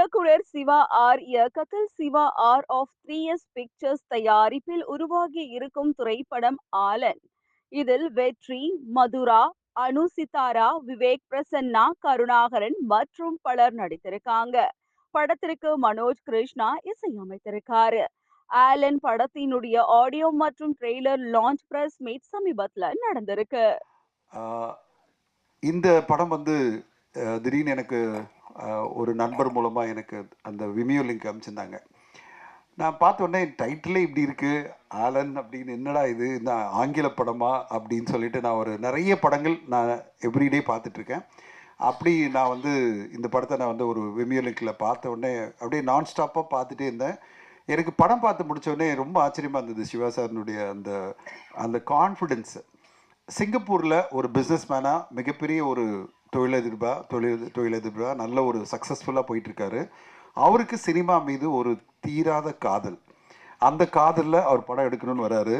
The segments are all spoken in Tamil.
இயக்குனர் சிவா ஆர் இயக்கத்தில் Siva R of three S pictures தயாரிப்பில் உருவாகி இருக்கும் திரைப்படம் ஆலன். இதில் வெற்றி மதுரா அனு சித்தாரா விவேக் பிரசன்னா கருணாகரன் மற்றும் பலர் நடித்திருக்காங்க. படத்திற்கு மனோஜ் கிருஷ்ணா இசையமைத்திருக்காரு. ஆலன் படத்தினுடைய ஆடியோ மற்றும் ட்ரெய்லர் லான்ச் பிரஸ் மீட் சமீபத்தில் நடந்திருக்கு. இந்த படம் வந்து திடீர்னு எனக்கு ஒரு நண்பர் மூலமாக எனக்கு அந்த விமியோ லிங்க் அனுப்பிச்சிருந்தாங்க. நான் பார்த்த உடனே டைட்டிலே இப்படி இருக்குது ஆலன் அப்படின்னு என்னடா இது? நான் ஆங்கில படமா? அப்படின்னு சொல்லிட்டு நான் ஒரு நிறைய படங்கள் நான் எவ்ரிடே பார்த்துட்ருக்கேன் அப்படி நான் வந்து இந்த படத்தை நான் வந்து ஒரு விமியோ லிங்கில் பார்த்த உடனே அப்படியே நான் ஸ்டாப்பாக பார்த்துட்டே இருந்தேன். எனக்கு படம் பார்த்து முடித்தோடனே ரொம்ப ஆச்சரியமாக இருந்தது சிவா சாரினுடைய அந்த அந்த கான்ஃபிடென்ஸ் சிங்கப்பூரில் ஒரு பிஸ்னஸ் மேனாக மிகப்பெரிய ஒரு தொழிலதிபா தொழில் தொழிலதிபா நல்ல ஒரு சக்ஸஸ்ஃபுல்லாக போயிட்டுருக்காரு. அவருக்கு சினிமா மீது ஒரு தீராத காதல். அந்த காதலில் அவர் படம் எடுக்கணும்னு வராரு.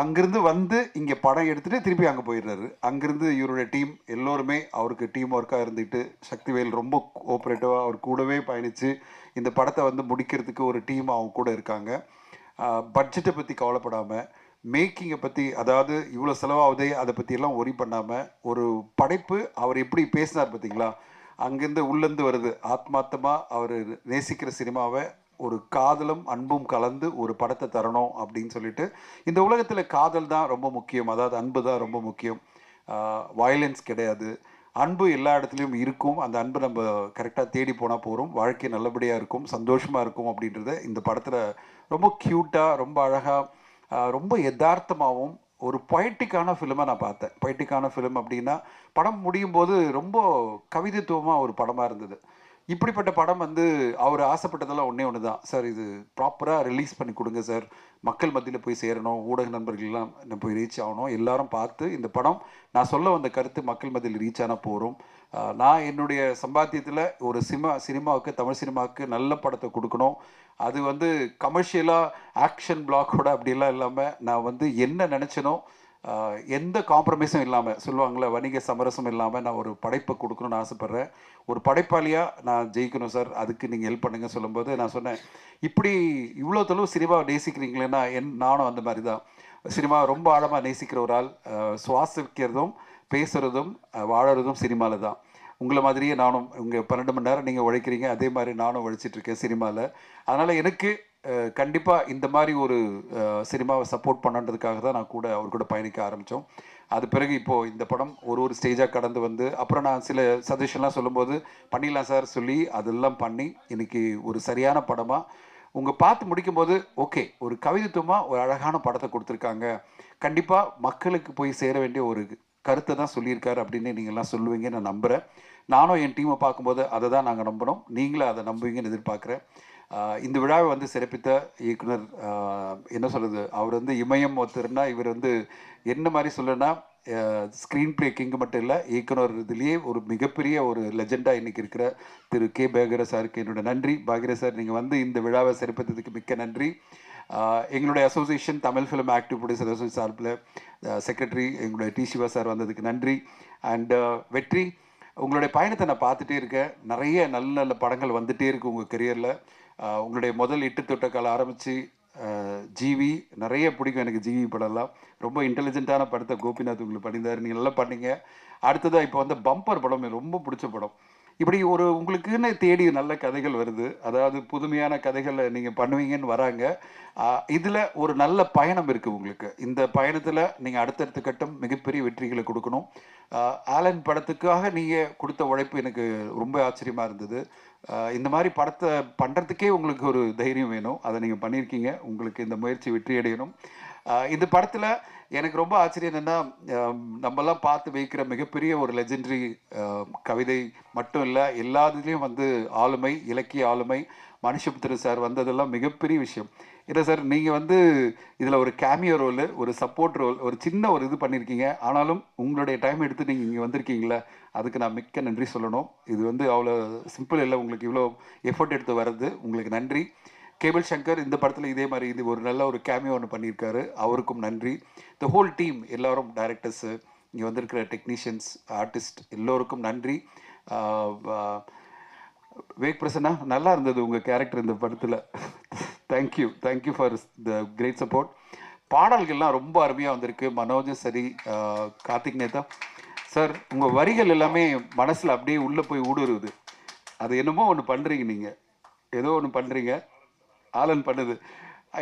அங்கேருந்து வந்து இங்கே படம் எடுத்துகிட்டு திருப்பி அங்கே போயிடுறாரு. அங்கேருந்து இவருடைய டீம் எல்லோருமே அவருக்கு டீம் ஒர்க்காக இருந்துட்டு சக்திவேல் ரொம்ப கோஆப்ரேட்டிவாக அவர் கூடவே பயணித்து இந்த படத்தை வந்து முடிக்கிறதுக்கு ஒரு டீம் அவங்க கூட இருக்காங்க. பட்ஜெட்டை பற்றி கவலைப்படாமல் மேக்கிங்கை பற்றி அதாவது இவ்வளோ செலவாகுதே அதை பற்றியெல்லாம் ஒரி பண்ணாமல் ஒரு படைப்பு அவர் எப்படி பேசினார் பார்த்தீங்களா அங்கேருந்து உள்ளேருந்து வருது. ஆத்மார்த்தமாக அவர் நேசிக்கிற சினிமாவை ஒரு காதலும் அன்பும் கலந்து ஒரு படத்தை தரணும் அப்படின்னு சொல்லிட்டு இந்த உலகத்தில் காதல் தான் ரொம்ப முக்கியம். அதாவது அன்பு தான் ரொம்ப முக்கியம். வயலன்ஸ் கிடையாது. அன்பு எல்லா இடத்துலையும் இருக்கும். அந்த அன்பு நம்ம கரெக்டாக தேடி போனால் போகிறோம் வாழ்க்கை நல்லபடியாக இருக்கும். சந்தோஷமாக இருக்கும் அப்படின்றத இந்த படத்தில் ரொம்ப க்யூட்டாக ரொம்ப அழகாக ரொம்ப யதார்த்தமாகவும் ஒரு பொயட்டிக்கான ஃபிலிமை நான் பார்த்தேன். பொயட்டிக்கான ஃபிலிம் அப்படின்னா படம் முடியும் போது ரொம்ப கவிதைத்துவமாக ஒரு படமாக இருந்தது. இப்படிப்பட்ட படம் வந்து அவர் ஆசைப்பட்டதெல்லாம் ஒன்றே ஒன்று தான். சார் இது ப்ராப்பராக ரிலீஸ் பண்ணி கொடுங்க சார். மக்கள் மத்தியில் போய் சேரணும் ஊடக நண்பர்கள்லாம் போய் ரீச் ஆகணும். எல்லாரும் பார்த்து இந்த படம் நான் சொல்ல வந்த கருத்து மக்கள் மத்தியில் ரீச் ஆனால் போகிறோம் நான் என்னுடைய சம்பாத்தியத்தில் ஒரு சினிமா சினிமாவுக்கு தமிழ் சினிமாவுக்கு நல்ல படத்தை கொடுக்கணும். அது வந்து கமர்ஷியலாக ஆக்ஷன் பிளாக்கோட அப்படிலாம் இல்லாமல் நான் வந்து என்ன நினச்சனோ எந்த காம்ப்ரமைஸும் இல்லாமல் சொல்லுவாங்களே வணிக சமரசம் இல்லாமல் நான் ஒரு படைப்பை கொடுக்கணும்னு ஆசைப்பட்றேன். ஒரு படைப்பாளியாக நான் ஜெயிக்கணும் சார். அதுக்கு நீங்கள் ஹெல்ப் பண்ணுங்க சொல்லும்போது நான் சொன்னேன் இப்படி இவ்வளோ தொழில் சினிமாவை நேசிக்கிறீங்களேன்னா என் நானும் அந்த மாதிரி தான். சினிமா ரொம்ப ஆழமாக நேசிக்கிற ஒரு ஆள். சுவாசிக்கிறதும் பேசுகிறதும் வாழறதும் சினிமாவில் தான். உங்களை மாதிரியே நானும் இங்கே பன்னெண்டு மணி நேரம் நீங்கள் உழைக்கிறீங்க அதே மாதிரி நானும் உழைச்சிட்ருக்கேன் சினிமாவில் அதனால் எனக்கு கண்டிப்பாக இந்த மாதிரி ஒரு சினிமாவை சப்போர்ட் பண்ணன்றதுக்காக தான் நான் கூட அவர் கூட பயணிக்க ஆரம்பித்தோம் அது பிறகு இப்போது இந்த படம் ஒரு ஒரு ஸ்டேஜாக கடந்து வந்து அப்புறம் நான் சில சஜஷன்லாம் சொல்லும்போது பண்ணிடலாம் சார் சொல்லி அதெல்லாம் பண்ணி இன்னைக்கு ஒரு சரியான படமாக உங்கள் பார்த்து முடிக்கும்போது ஓகே ஒரு கவிதைத்துவமாக ஒரு அழகான படத்தை கொடுத்துருக்காங்க. கண்டிப்பாக மக்களுக்கு போய் சேர வேண்டிய ஒரு கருத்தை தான் சொல்லியிருக்காரு அப்படின்னு நீங்கள்லாம் சொல்லுவீங்கன்னு நான் நம்புகிறேன் நானும் என் டீமை பார்க்கும்போது அதை தான் நாங்கள் நம்பணும் நீங்களும் அதை நம்புவீங்கன்னு எதிர்பார்க்குறேன். இந்த விழாவை வந்து சிறப்பித்த இயக்குனர் என்ன சொல்கிறது அவர் வந்து இமயம் ஒருத்தர்னா இவர் வந்து என்ன மாதிரி சொல்லுன்னா ஸ்க்ரீன் பிளே கிங் மட்டும் இல்லை இயக்குனர் இதுலேயே ஒரு மிகப்பெரிய ஒரு லெஜெண்டாக இன்றைக்கி இருக்கிற திரு கே. பாகர சாருக்கு என்னோட நன்றி. பாகர சார் நீங்கள் வந்து இந்த விழாவை சிறப்பித்ததுக்கு மிக்க நன்றி. எங்களுடைய association Tamil film active producer association சார்பில் செக்ரட்டரி எங்களுடைய டி சிவா சார் வந்ததுக்கு நன்றி. அண்டு வெற்றி உங்களுடைய பயணத்தை நான் பார்த்துட்டே இருக்கேன். நிறைய நல்ல நல்ல படங்கள் வந்துகிட்டே இருக்குது உங்கள் கெரியரில் உங்களுடைய முதல் இட்டு தொட்டக்கால ஆரம்பித்து ஜிவி நிறைய பிடிக்கும் எனக்கு ஜிவி படம்லாம். ரொம்ப இன்டெலிஜென்ட்டான படத்தை கோபிநாத் உங்களுக்கு பண்ணியிருந்தார். நீங்கள் நல்லா பண்ணீங்க. அடுத்ததாக இப்போ வந்து பம்பர் படம் எனக்கு ரொம்ப பிடிச்ச படம். இப்படி ஒரு உங்களுக்குன்னு தேடி நல்ல கதைகள் வருது. அதாவது புதுமையான கதைகளை நீங்கள் பண்ணுவீங்கன்னு வராங்க. இதில் ஒரு நல்ல பயணம் இருக்குது உங்களுக்கு. இந்த பயணத்தில் நீங்கள் அடுத்தடுத்த கட்டம் மிகப்பெரிய வெற்றிகளை கொடுக்கணும். ஆலன் படத்துக்காக நீங்கள் கொடுத்த உழைப்பு எனக்கு ரொம்ப ஆச்சரியமாக இருந்தது. இந்த மாதிரி படத்தை பண்ணுறதுக்கே உங்களுக்கு ஒரு தைரியம் வேணும். அதை நீங்கள் பண்ணியிருக்கீங்க. உங்களுக்கு இந்த முயற்சி வெற்றி அடையணும் இந்த படத்தில் எனக்கு ரொம்ப ஆச்சரியம் என்னென்னா நம்மலாம் பார்த்து வைக்கிற மிகப்பெரிய ஒரு லெஜெண்டரி கவிதை மட்டும் இல்லை எல்லாத்துலேயும் வந்து ஆளுமை இலக்கிய ஆளுமை மனுஷபுத்திர சார் வந்ததெல்லாம் மிகப்பெரிய விஷயம். இல்லை சார் நீங்கள் வந்து இதில் ஒரு கேமியோ ரோல் ஒரு சப்போர்ட் ரோல் ஒரு சின்ன ஒரு இது பண்ணியிருக்கீங்க ஆனாலும் உங்களுடைய டைம் எடுத்து நீங்கள் இங்கே வந்திருக்கீங்களே அதுக்கு நான் மிக்க நன்றி சொல்லணும். இது வந்து அவ்வளோ சிம்பிள் இல்லை உங்களுக்கு இவ்வளோ எஃபர்ட் எடுத்து வர்றது. உங்களுக்கு நன்றி. கேபிள் சங்கர் இந்த படத்தில் இதே மாதிரி இது ஒரு நல்ல ஒரு கேமியோ ஒன்று பண்ணியிருக்காரு. அவருக்கும் நன்றி. த ஹோல் டீம் எல்லாரும் டைரக்டர்ஸு இங்கே வந்திருக்கிற டெக்னீஷியன்ஸ் ஆர்டிஸ்ட் எல்லோருக்கும் நன்றி. வேக் பிரசன்னா நல்லா இருந்தது உங்கள் கேரக்டர் இந்த படத்தில். Thank you thank you for the great support பாடல்கள்லாம் ரொம்ப அருமையாக வந்திருக்கு. மனோஜும் சரி கார்த்திக் நேதா சார் உங்கள் வரிகள் எல்லாமே மனசில் அப்படியே உள்ளே போய் ஊடுருவுது. அது என்னமோ ஒன்று பண்ணுறீங்க நீங்கள் ஏதோ ஒன்று பண்ணுறீங்க ஆலன் பண்ணுது.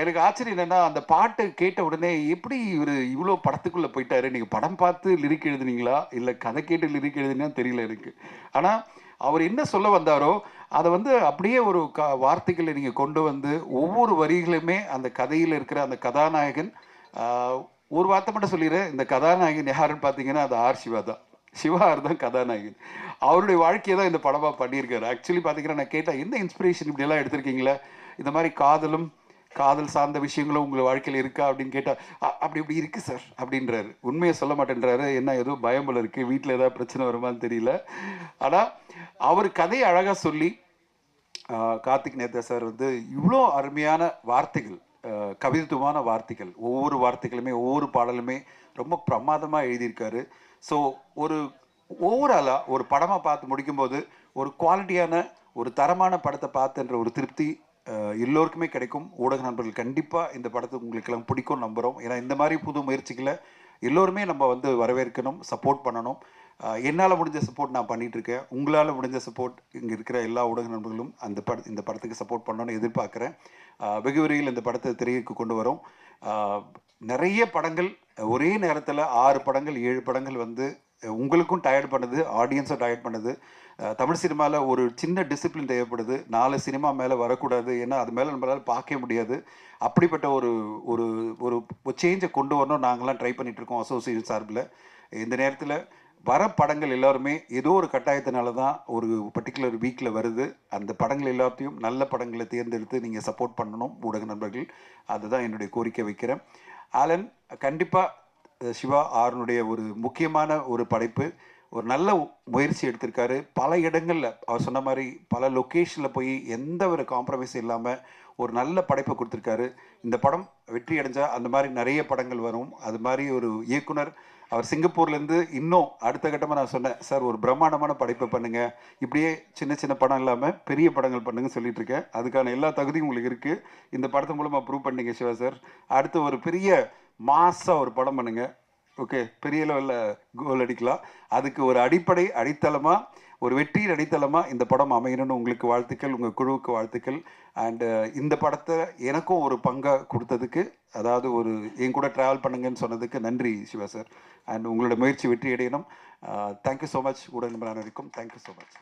எனக்கு ஆச்சரியம் என்னன்னா அந்த பாட்டு கேட்ட உடனே எப்படி இவர் இவ்வளோ படத்துக்குள்ளே போயிட்டாரு? நீங்கள் படம் பார்த்து லிரிக் எழுதுனீங்களா? இல்லை கதை கேட்டு லிரிக் எழுதுனா தெரியல எனக்கு. ஆனால் அவர் என்ன சொல்ல வந்தாரோ அதை வந்து அப்படியே ஒரு க வார்த்தைகளை நீங்கள் கொண்டு வந்து ஒவ்வொரு வரிகளுமே அந்த கதையில் இருக்கிற அந்த கதாநாயகன் ஒரு வார்த்தை மட்டும் சொல்லிடுறேன். இந்த கதாநாயகன் யாருன்னு பார்த்தீங்கன்னா அது ஆர் சிவா தான். சிவார் தான் கதாநாயகன். அவருடைய வாழ்க்கையை தான் இந்த படமாக பண்ணியிருக்காரு. ஆக்சுவலி பார்த்தீங்கன்னா நான் கேட்டேன் என்ன இன்ஸ்பிரேஷன் இப்படிலாம் எடுத்திருக்கீங்களா? இந்த மாதிரி காதலும் காதல் சார்ந்த விஷயங்களும் உங்கள் வாழ்க்கையில் இருக்கா? அப்படின்னு கேட்டால் அப்படி இப்படி இருக்குது சார். அப்படின்றாரு. உண்மையை சொல்ல மாட்டேன்றாரு. என்ன ஏதோ பயம்பல இருக்குது வீட்டில் ஏதாவது பிரச்சனை வருமான்னு தெரியல. ஆனால் அவர் கதையை அழகாக சொல்லி கார்த்திக் நேதா சார் வந்து இவ்வளோ அருமையான வார்த்தைகள் கவிதத்துவமான வார்த்தைகள். ஒவ்வொரு வார்த்தைகளுமே ஒவ்வொரு பாடலுமே ரொம்ப பிரமாதமாக எழுதியிருக்காரு. ஸோ ஒரு ஓவராலாக ஒரு படமாக பார்த்து முடிக்கும்போது ஒரு குவாலிட்டியான ஒரு தரமான படத்தை பார்த்துன்ற ஒரு திருப்தி எல்லோருக்குமே கிடைக்கும். ஊடக நண்பர்கள் கண்டிப்பாக இந்த படத்தை உங்களுக்கெல்லாம் பிடிக்கும் நம்புகிறோம் ஏன்னா இந்த மாதிரி புது முயற்சிகளை எல்லோருமே நம்ம வந்து வரவேற்கணும் சப்போர்ட் பண்ணணும். என்னால் முடிஞ்ச சப்போர்ட் நான் பண்ணிகிட்ருக்கேன் உங்களால் முடிஞ்ச சப்போர்ட் இங்கே இருக்கிற எல்லா ஊடக நண்பர்களும் அந்த பட இந்த படத்துக்கு சப்போர்ட் பண்ணணும்னு எதிர்பார்க்குறேன். வெகு விரைவில் இந்த படத்தை திரைக்கு கொண்டு வரோம். நிறைய படங்கள் ஒரே நேரத்தில் ஆறு படங்கள் ஏழு படங்கள் வந்து உங்களுக்கும் டயர்ட் பண்ணுது ஆடியன்ஸும் டயர்ட் பண்ணுது. தமிழ் சினிமாவில் ஒரு சின்ன டிசிப்ளின் தேவைப்படுது. நாலு சினிமா மேலே வரக்கூடாது. ஏன்னா அது மேலே நம்மளால் பார்க்க முடியாது. அப்படிப்பட்ட ஒரு ஒரு ஒரு சேஞ்சை கொண்டு வரணும் நாங்களாம் ட்ரை பண்ணிகிட்ருக்கோம் இருக்கோம் அசோசியேஷன் சார்பில். இந்த நேரத்தில் வர படங்கள் எல்லாருமே ஏதோ ஒரு கட்டாயத்தினால தான் ஒரு பர்டிகுலர் வீக்கில் வருது. அந்த படங்கள் எல்லாத்தையும் நல்ல படங்களை தேர்ந்தெடுத்து நீங்கள் சப்போர்ட் பண்ணணும் ஊடக நண்பர்கள். அதுதான் என்னுடைய கோரிக்கை வைக்கிறேன். ஆலன் கண்டிப்பாக சிவா ஆரனுடைய ஒரு முக்கியமான ஒரு படைப்பு. ஒரு நல்ல முயற்சி எடுத்திருக்காரு. பல இடங்களில் அவர் சொன்ன மாதிரி பல லொக்கேஷனில் போய் எந்த ஒரு காம்ப்ரமைஸ் இல்லாமல் ஒரு நல்ல படைப்பை கொடுத்துருக்காரு. இந்த படம் வெற்றி அடைஞ்சால் அந்த மாதிரி நிறைய படங்கள் வரும். அது மாதிரி ஒரு இயக்குனர் அவர் சிங்கப்பூர்லேருந்து இன்னும் அடுத்த கட்டமாக நான் சொன்னேன் சார் ஒரு பிரம்மாண்டமான படைப்பை பண்ணுங்கள் இப்படியே சின்ன சின்ன படம் இல்லாமல் பெரிய படங்கள் பண்ணுங்கன்னு சொல்லிட்டு இருக்கேன். அதுக்கான எல்லா தகுதியும் உங்களுக்கு இருக்குது இந்த படத்து மூலமாக ப்ரூவ் பண்ணீங்க சிவா சார். அடுத்து ஒரு பெரிய மாசாக ஒரு படம் பண்ணுங்கள் ஓகே பெரிய லெவலில் கோல் அடிக்கலாம். அதுக்கு ஒரு அடிப்படை அடித்தளமாக ஒரு வெற்றியின் அடித்தளமாக இந்த படம் அமையணும்னு உங்களுக்கு வாழ்த்துக்கள் உங்கள் குழுவுக்கு வாழ்த்துக்கள். அண்டு இந்த படத்தை எனக்கும் ஒரு பங்கை கொடுத்ததுக்கு அதாவது ஒரு என் கூட ட்ராவல் பண்ணுங்கன்னு சொன்னதுக்கு நன்றி சிவா சார் அண்ட் உங்களோட முயற்சி வெற்றி அடையணும் தேங்க்யூ ஸோ மச் உடல் நண்பர் அனைவருக்கும் தேங்க்யூ ஸோ மச்